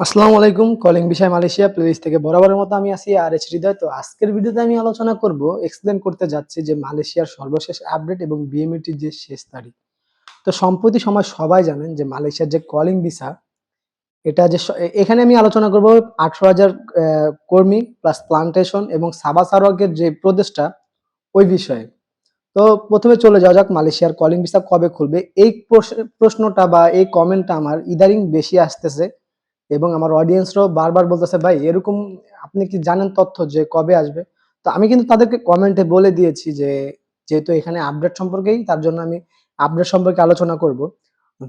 আসসালামু আলাইকুম কলিং বিষয় মালয়েশিয়া প্লেলিস্ট থেকে বরাবরের মতো আমি আছি আর এইচ হৃদয়। তো আজকের ভিডিওতে আমি আলোচনা করব এক্সপ্লেন করতে যাচ্ছি যে মালয়েশিয়ার সর্বশেষ আপডেট এবং বিএমইটির যে শেষ তারিখ। তো সম্প্রতি সময় সবাই জানেন যে মালয়েশিয়ার যে কলিং ভিসা এটা যে এখানে আমি আলোচনা করব আঠারো হাজার কর্মী প্লাস প্লান্টেশন এবং সাবা সারোয়াকের যে প্রদেশটা, ওই বিষয়ে। তো প্রথমে চলে যাওয়া যাক মালয়েশিয়ার কলিং ভিসা কবে খুলবে। এই প্রশ- প্রশ্নটা বা এই কমেন্টটা আমার ইদারিং বেশি আসতেছে। এবং আমার অডিয়েন্সরাও বারবার বলতেছে, ভাই, এরকম আপনি কি জানেন তথ্য যে কবে আসবে? তো আমি কিন্তু তাদেরকে কমেন্টে বলে দিয়েছি যে, যেহেতু এখানে আপডেট সম্পর্কেই, তার জন্য আমি আপডেট সম্পর্কে আলোচনা করব।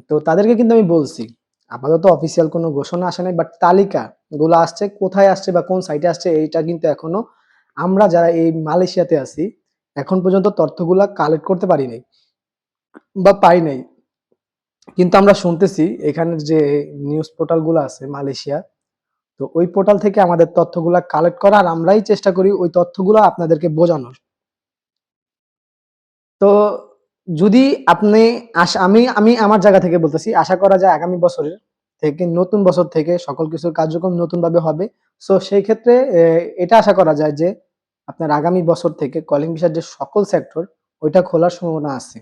তো তাদেরকে কিন্তু আমি বলছি, আপাতত অফিসিয়াল কোনো ঘোষণা আসে নাই বাট তালিকা গুলো আসছে, কোথায় আসছে বা কোন সাইটে আসছে, এইটা কিন্তু এখনও আমরা যারা এই মালয়েশিয়াতে আছি, এখন পর্যন্ত তথ্যগুলা কালেক্ট করতে পারি নাই বা পাই নাই। কিন্তু আমরা শুনতেছি এখানের যে নিউজ পোর্টালগুলো আছে মালয়েশিয়া, তো ওই পোর্টাল থেকে আমাদের তথ্যগুলা কালেক্ট করা আর আমরাই চেষ্টা করি ওই তথ্যগুলো আপনাদেরকে বোঝানোর। তো যদি আপনি আমি আমি আমার জায়গা থেকে বলতেছি, আশা করা যায় আগামী বছরের থেকে, নতুন বছর থেকে সকল কিছুর কার্যক্রম নতুন ভাবে হবে। সো সেই ক্ষেত্রে এটা আশা করা যায় যে আপনার আগামী বছর থেকে কলিং ভিসার যে সকল সেক্টর ওইটা খোলার সম্ভাবনা আছে।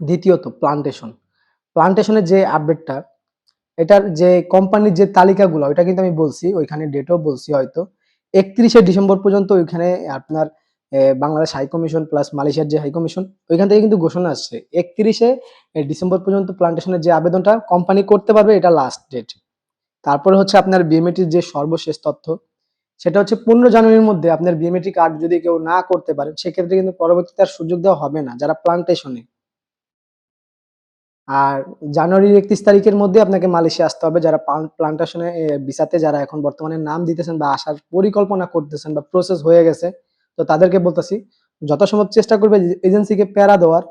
দ্বিতীয়ত প্লান্টেশন প্লান্টেশনের যে আপডেটটা এটার যে কোম্পানির যে তালিকাগুলো, ওইটা কিন্তু আমি বলছি, ওইখানে ডেটও বলছি হয়তো। একত্রিশে ডিসেম্বর পর্যন্ত ওইখানে আপনার বাংলাদেশ হাই কমিশন প্লাস মালয়েশিয়ার যে হাই কমিশন ওইখান থেকে কিন্তু ঘোষণা আসছে। একত্রিশে ডিসেম্বর পর্যন্ত প্লান্টেশনের যে আবেদনটা কোম্পানি করতে পারবে এটা লাস্ট ডেট তারপরে হচ্ছে আপনার বিএমএটির যে সর্বশেষ তথ্য, সেটা হচ্ছে পনেরো জানুয়ারির মধ্যে আপনার বিএমএটি কার্ড যদি কেউ না করতে পারে, সেক্ষেত্রে কিন্তু পরবর্তীতে আর সুযোগ দেওয়া হবে না, যারা প্লান্টেশনে আর জানুয়ারির একত্রিশ তারিখের মধ্যে আপনাকে মালয়েশিয়া আসতে হবে যারা প্লান্টেশনে ভিসাতে যারা এখন বর্তমানে নাম দিতেছেন বা আসার পরিকল্পনা করতেছেন বা প্রসেস হয়ে গেছে, তো তাদেরকে বলতেছি, যথাসম্ভব চেষ্টা করবে এজেন্সিকে প্যারা দেওয়ার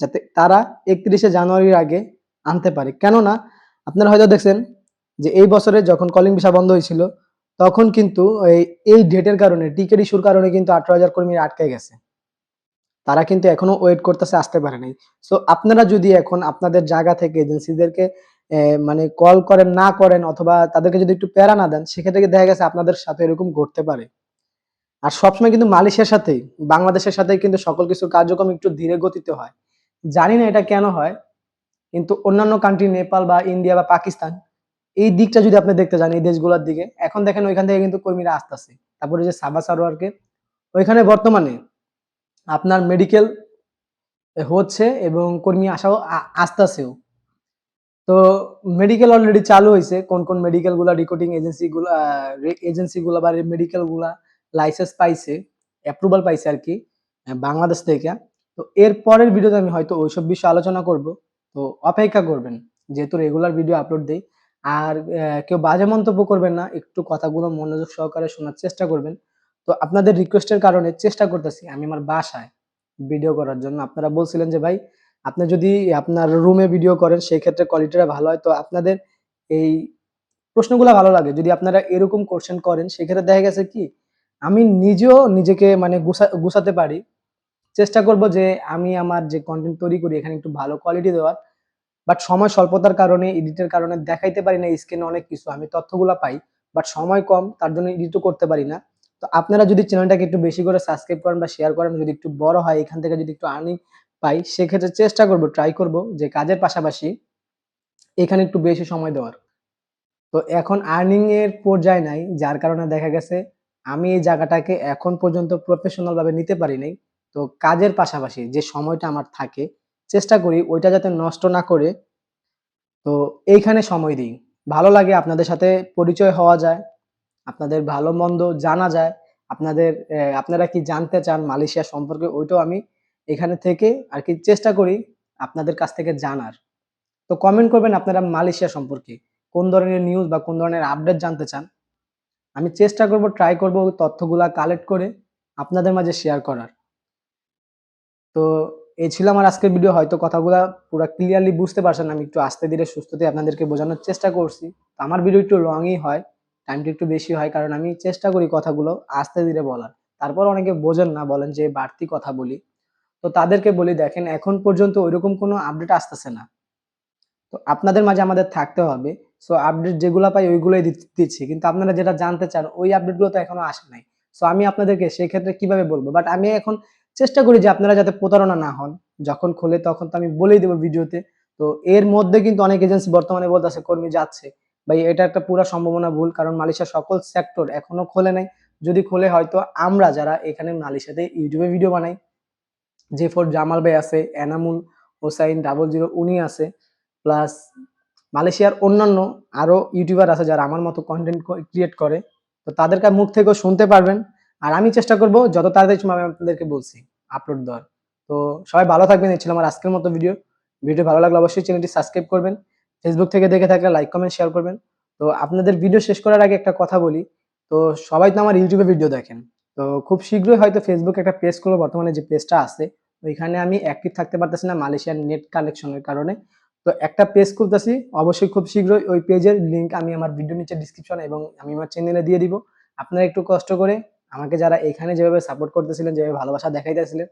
যাতে তারা একত্রিশে জানুয়ারির আগে আনতে পারে। কেননা, আপনারা হয়তো দেখছেন যে এই বছরে যখন কলিং ভিসা বন্ধ হয়েছিল, তখন কিন্তু এই এই ডেটের কারণে টিকিট ইস্যুর কারণে কিন্তু আঠারো হাজার কর্মীরা আটকে গেছে। তারা কিন্তু এখনও ওয়েট করতেছে, আসতে পারে নাই। সো আপনারা যদি এখন আপনাদের জায়গা থেকে এজেন্সিদেরকে মানে কল করেন, না করেন, অথবা তাদেরকে যদি একটু প্যারা না দেন, সেক্ষেত্রে দেখা গেছে আপনাদের সাথে এরকম ঘটতে পারে? আর সবসময় কিন্তু মালয়েশিয়ার সাথে বাংলাদেশের সাথে কিন্তু সকল কিছু কার্যক্রম একটু ধীরে গতিতে হয়। জানি না এটা কেন হয়, কিন্তু অন্যান্য কান্ট্রি নেপাল বা ইন্ডিয়া বা পাকিস্তান, এই দিকটা যদি আপনি দেখতে যান, এই দেশগুলোর দিকে, এখন দেখেন ওইখান থেকে কিন্তু কর্মীরা আসতেছে। তারপরে যে সাবা সারোয়ারকে, ওইখানে বর্তমানে আপনার মেডিকেল হচ্ছে এবং কর্মী আসাও আসতেছেও। তো মেডিকেল অলরেডি চালু হয়েছে কোন কোন মেডিকেলগুলা রিক্রুটিং এজেন্সি গুলা এজেন্সি গুলা বা মেডিকেলগুলা লাইসেন্স পাইছে অ্যাপ্রুভাল পাইছে আর কি বাংলাদেশ থেকে। তো এর পরের ভিডিওতে আমি হয়তো ওইসব বিষয়ে আলোচনা করব। তো অপেক্ষা করবেন, যেহেতু রেগুলার ভিডিও আপলোড দেই। আর কেউ বাজে মন্তব্য করবেন না, একটু কথাগুলো মনোযোগ সহকারে শোনার চেষ্টা করবেন। তো আপনাদের রিকোয়েস্টের কারণে চেষ্টা করতেছি আমি আমার বাসায় ভিডিও করার জন্য। আপনারা বলছিলেন যে, ভাই, আপনি যদি আপনার রুমে ভিডিও করেন সেই ক্ষেত্রে কোয়ালিটিটা ভালো হয়। তো আপনাদের এই প্রশ্নগুলো ভালো লাগে। যদি আপনারা এরকম কোশ্চেন করেন, সেক্ষেত্রে দেখা গেছে কি, আমি নিজেও নিজেকে মানে গুছা- গুছাতে পারি। চেষ্টা করব যে, আমি আমার যে কন্টেন্ট তৈরি করি, এখানে একটু ভালো কোয়ালিটি দেওয়ার। বাট সময় স্বল্পতার কারণে এডিটের কারণে দেখাইতে পারি না স্ক্রিনে অনেক কিছু। আমি তথ্যগুলো পাই বাট সময় কম, তার জন্য এডিটও করতে পারি না। তো আপনারা যদি চ্যানেলটাকে একটু বেশি করে সাবস্ক্রাইব করেন বা শেয়ার করেন, যদি একটু বড় হয়, এখান থেকে যদি একটু আর্নিং পাই, সেক্ষেত্রে চেষ্টা করব ট্রাই করব যে কাজের পাশাপাশি এখানে একটু বেশি সময় দেওয়ার। তো এখন আর্নিং এর পর্যায়ে নাই, যার কারণে দেখা গেছে আমি এই জায়গাটাকে এখন পর্যন্ত প্রফেশনাল ভাবে নিতে পারি নাই। তো কাজের পাশাপাশি যে সময়টা আমার থাকে, চেষ্টা করি ওইটা যাতে নষ্ট না করে। তো এইখানে সময় দিই। ভালো লাগে আপনাদের সাথে পরিচয় হওয়া যায়। আপনাদের ভালো মন্দ জানা যায়, আপনাদের আপনারা কি জানতে চান মালয়েশিয়া সম্পর্কে ওইটাও আমি এখানে থেকে আর কি চেষ্টা করি আপনাদের কাছ থেকে জানার। তো কমেন্ট করবেন আপনারা মালয়েশিয়া সম্পর্কে, কোন ধরনের নিউজ বা কোন ধরনের আপডেট জানতে চান। আমি চেষ্টা করব ট্রাই করব তথ্যগুলা কালেক্ট করে আপনাদের মাঝে শেয়ার করার। তো এই ছিল আমার আজকের ভিডিও হয়তো কথাগুলা পুরো ক্লিয়ারলি বুঝতে পারছেন, আমি একটু আস্তে ধীরে সুস্থতে আপনাদেরকে বোঝানোর চেষ্টা করছি। আমার ভিডিও একটু লংই হয়। টাইমটা একটু বেশি হয়, কারণ আমি চেষ্টা করি কথাগুলো আস্তে ধীরে বলার। তারপর অনেকে বোঝেন না, বলেন যে বাড়তি কথা বলি। তো তাদেরকে বলি, দেখেন, এখন পর্যন্ত ওইরকম কোনো আপডেট আসতেছে না। তো আপনাদের মাঝে আমাদের থাকতে হবে। সো আপডেট যেগুলো পাই ওইগুলোই দিচ্ছি। কিন্তু আপনারা যেটা জানতে চান, ওই আপডেটগুলো তো এখনও আসে নাই। সো আমি আপনাদেরকে সেই ক্ষেত্রে কীভাবে বলব? বাট আমি এখন চেষ্টা করি যে আপনারা যাতে প্রতারণা না হন। যখন খোলে তখন তো আমি বলেই দেবো ভিডিওতে। তো এর মধ্যে কিন্তু অনেক এজেন্সি বর্তমানে বলতেছে, কর্মী যাচ্ছে। ভাই, এটা একটা পুরো সম্ভাবনা ভুল, কারণ মালয়েশিয়ার সকল সেক্টর এখনও খোলে নাই। যদি খোলে, হয়তো আমরা যারা এখানে মালয়েশিয়াতে ইউটিউবে ভিডিও বানাই, যে ফোর জামাল ভাই আছে, এনামুল হোসাইন ডাবল জিরো উনি আছে প্লাস মালয়েশিয়ার অন্যান্য আরও ইউটিউবার আছে যারা আমার মতো কন্টেন্ট ক্রিয়েট করে, তো তাদেরকে মুখ থেকেও শুনতে পারবেন। আর আমি চেষ্টা করব যত তাড়াতাড়ি আমি আপনাদেরকে বলছি আপলোড দেওয়ার। তো সবাই ভালো থাকবেন, এই ছিল আমার আজকের মতো ভিডিও ভিডিও ভালো লাগলে অবশ্যই চ্যানেলটি সাবস্ক্রাইব করবেন। ফেসবুক থেকে দেখে থাকলে লাইক কমেন্ট শেয়ার করবেন। তো আপনাদের ভিডিও শেষ করার আগে একটা কথা বলি। তো সবাই তো আমার ইউটিউবে ভিডিও দেখেন। তো খুব শীঘ্রই হয়তো ফেসবুকে একটা পেজ করব বর্তমানে যে পেজটা আছে, ওইখানে আমি অ্যাক্টিভ থাকতে পারতেছি না মালয়েশিয়ার নেট কানেকশনের কারণে। তো একটা পেজ খুলতেছি, অবশ্যই খুব শীঘ্রই ওই পেজের লিঙ্ক আমি আমার ভিডিও নিচে ডিসক্রিপশন এবং আমি আমার চ্যানেলে দিয়ে দিব। আপনারা একটু কষ্ট করে আমাকে যারা এখানে যেভাবে সাপোর্ট করতেছিলেন, যেভাবে ভালোবাসা দেখাইতেছিলেন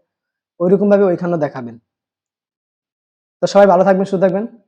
ওইরকম ভাবে ওইখানেও দেখাবেন। তো সবাই ভালো থাকবেন, সুস্থ থাকবেন।